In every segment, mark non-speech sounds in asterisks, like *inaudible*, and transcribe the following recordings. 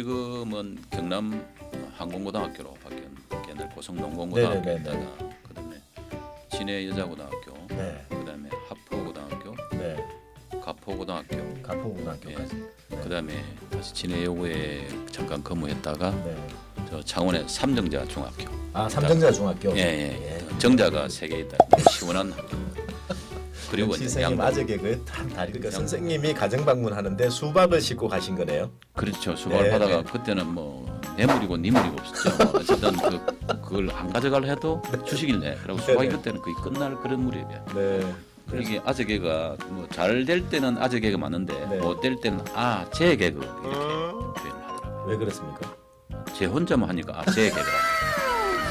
지금은 경남 항공고등학교로 바뀌었 고성 농공고등학교 네네네네. 있다가 그다음에 진해 여자고등학교, 네. 그다음에 하포고등학교, 네. 가포고등학교, 가포고등학교까지. 네. 그다음에 다시 진해 여고에 잠깐 근무했다가 네. 저 창원의 삼정자 중학교. 아 삼정자 중학교. 예, 예. 정자가 세 개 있다. 시원한 학교. 그리고 이제 선생님 양복. 아재 개그 참 다리. 그러니까 선생님이 가정 방문하는데 수박을 싣고 가신 거네요. 그렇죠. 수박을 네, 받아가 네. 그때는 뭐 뇌물이고 니물이고 없었죠. 뭐 어쨌든 그 그걸 안 가져가려 해도 주식이네. 그리고 수박이 네, 네. 그때는 거의 끝날 그런 무렵이야. 네. 이게 아재 개가 뭐 잘 될 때는 아재 개가 맞는데 네. 못될 때는 아제 개그 이렇게 좀 표현을 하더라고요. 왜 그렇습니까? 제 혼자만 하니까 아제 개그라.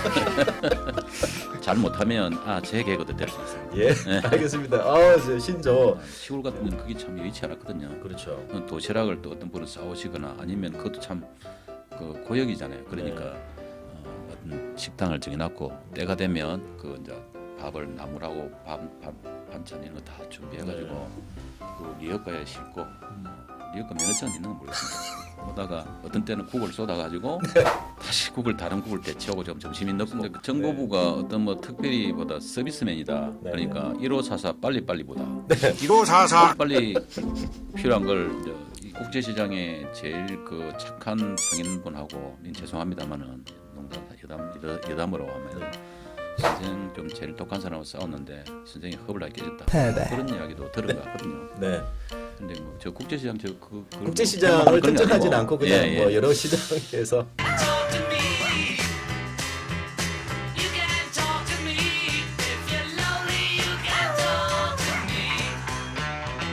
*laughs* 잘 못하면 아 제 개그도 될 수 있어요. 예, 알겠습니다. 아, 저 신조. 시골 같은 데는 그게 참 여의치 않았거든요. 그렇죠. 도시락을 또 어떤 분은 싸오시거나 아니면 그것도 참 그 고역이잖아요. 그러니까 네. 어, 어떤 식당을 정해놨고 때가 되면 그 이제 밥을 나물하고 밥, 밥 반찬 이런 거 다 준비해가지고 네. 그 리어카에 싣고 리어카 면허증 있는 건 모르겠습니다. 오다가 어떤 때는 국을 쏟아가지고 다시 국을 다른 국을 대체하고 좀 점심이 넣고 근데 그 정보부가 어떤 뭐 특별히 보다 서비스맨이다. 네. 그러니까 1544 빨리빨리보다 1544 빨리 필요한 걸 이제 이 국제시장에 제일 그 착한 상인분하고 민 죄송합니다만은 농담 여담 여담- 여담으로 하면 선생 좀 제일 독한 사람하고 싸웠는데 선생이 허블 나게 깨졌다 그런 이야기도 들은 것 같거든요. 네. 근데 뭐 저 국제시장 저그 국제시장을 그런 게 특정하진 않고 그냥 예, 예. 뭐 여러 시장에서